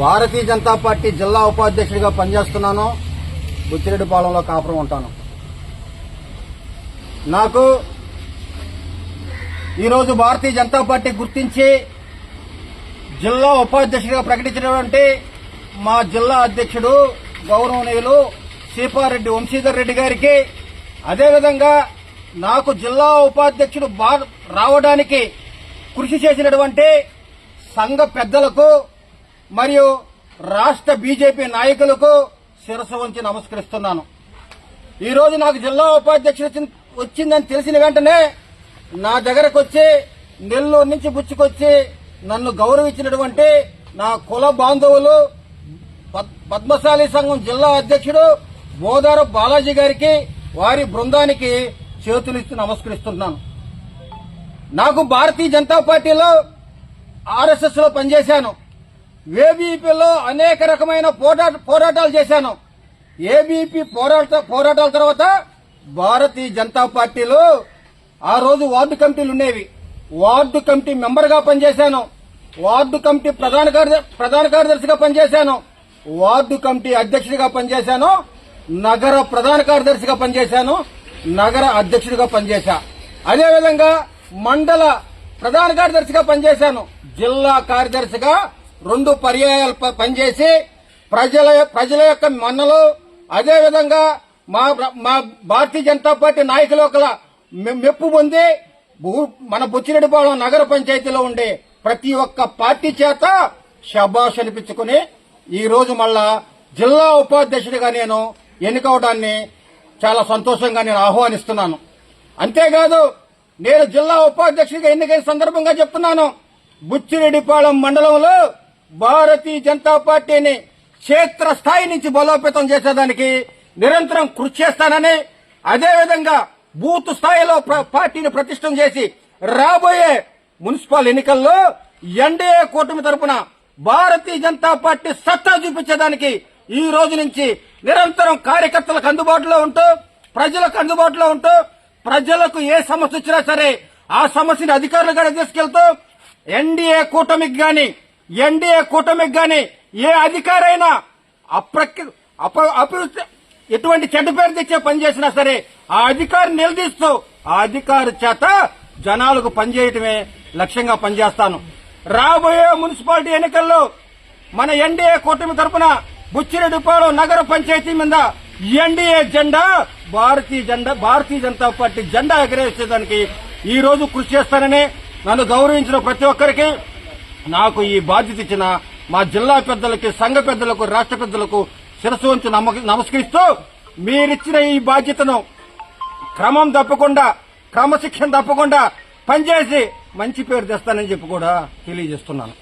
Bharatiya Janata party జిల్లా ఉపాధ్యక్షుడిగా పనిచేస్తున్నాను. బుచ్చిరెడ్డిపాలెంలో కాపురం ఉంటాను. నాకు ఈరోజు భారతీయ జనతా పార్టీ గుర్తించి జిల్లా ఉపాధ్యక్షుడిగా ప్రకటించినటువంటి మా జిల్లా అధ్యక్షుడు గౌరవనీయులు సీపారెడ్డి వంశీధర్ రెడ్డి గారికి అదేవిధంగా నాకు జిల్లా ఉపాధ్యక్షుడు రావడానికి కృషి చేసినటువంటి సంఘ పెద్దలకు మరియు రాష్ట్ర బీజేపీ నాయకులకు శిరసు వంచి నమస్కరిస్తున్నాను. ఈరోజు నాకు జిల్లా ఉపాధ్యక్షుడు వచ్చిందని తెలిసిన వెంటనే నా దగ్గరకు వచ్చి నెల్లూరు నుంచి బుచ్చుకొచ్చి నన్ను గౌరవించినటువంటి నా కుల బాంధవులు పద్- పద్మశాలి సంఘం జిల్లా అధ్యక్షుడు బోదార బాలాజీ గారికి వారి బృందానికి చేతులిస్తూ నమస్కరిస్తున్నాను. నాకు భారతీయ జనతా పార్టీలో ఆర్ఎస్ఎస్లో పనిచేశాను. ఏబీపీలో అనేక రకమైన పోరాట పోరాటాలు చేశాను. ఏబీపీ పోరాట పోరాటాల తర్వాత భారతీయ జనతా పార్టీలో ఆ రోజు వార్డు కమిటీలు ఉండేవి. వార్డు కమిటీ మెంబర్గా పనిచేశాను. వార్డు కమిటీ ప్రధాన ప్రధాన కార్యదర్శిగా పనిచేశాను. వార్డు కమిటీ అధ్యక్షుడిగా పనిచేశాను. నగర ప్రధాన కార్యదర్శిగా పనిచేశాను. నగర అధ్యక్షుడిగా పనిచేశా. అదేవిధంగా మండల ప్రధాన కార్యదర్శిగా పనిచేశాను. జిల్లా కార్యదర్శిగా రెండు పర్యాయాలు ప- పనిచేసి ప్రజల ప్రజల యొక్క మన్నలు అదేవిధంగా మా మా భారతీయ జనతా పార్టీ నాయకుల యొక్క మె- మెప్పు పొంది మన బుచ్చిరెడ్డిపాలెం నగర పంచాయతీలో ఉండే ప్రతి ఒక్క పార్టీ చేత శబాష్ అనిపించుకుని ఈ రోజు మళ్ళా జిల్లా ఉపాధ్యక్షుడిగా నేను ఎన్నికవడాన్ని చాలా సంతోషంగా నేను ఆహ్వానిస్తున్నాను. అంతేకాదు నేను జిల్లా ఉపాధ్యక్షుడిగా ఎన్నికైన సందర్భంగా చెప్తున్నాను. బుచ్చిరెడ్డిపాళెం మండలంలో భారతీయ జనతా పార్టీని క్షేత్ర స్థాయి నుంచి బలోపేతం చేసేదానికి నిరంతరం కృషి చేస్తానని అదేవిధంగా బూత్ స్థాయిలో పార్టీని ప్రతిష్టం చేసి రాబోయే మున్సిపల్ ఎన్నికల్లో ఎన్డీఏ కూటమి తరపున భారతీయ జనతా పార్టీ సత్తా చూపించేదానికి ఈ రోజు నుంచి నిరంతరం కార్యకర్తలకు అందుబాటులో ఉంటూ ప్రజలకు అందుబాటులో ఉంటూ ప్రజలకు ఏ సమస్య వచ్చినా సరే ఆ సమస్యని అధికారులు కూడా తీసుకెళ్తూ ఎన్డీఏ కూటమికి గాని ఎన్డీఏ కూటమికి గాని ఏ అధికారైనా అప్రక్య అప అభివృద్ధి ఎటువంటి చెడ్డ పేరు తెచ్చే పని చేసినా సరే ఆ అధికారిని నిలదీస్తూ ఆ అధికారి చేత జనాలకు పనిచేయటమే లక్ష్యంగా పనిచేస్తాను. రాబోయే మున్సిపాలిటీ ఎన్నికల్లో మన ఎన్డీఏ కూటమి తరపున బుచ్చిరెడ్డిపాలెం నగర పంచాయతీ మీద ఎన్డీఏ జెండా భారతీయ జెండా భారతీయ జనతా పార్టీ జెండా ఎగరేసేదానికి ఈ రోజు కృషి చేస్తానని నన్ను గౌరవించిన ప్రతి ఒక్కరికి నాకు ఈ బాధ్యత ఇచ్చిన మా జిల్లా పెద్దలకి సంఘ పెద్దలకు రాష్ట్ర పెద్దలకు శిరస్సు ఉంచి నమస్కరిస్తూ మీరిచ్చిన ఈ బాధ్యతను క్రమం తప్పకుండా క్రమశిక్షణ తప్పకుండా పనిచేసి మంచి పేరు తెస్తానని చెప్పి కూడా తెలియజేస్తున్నాను.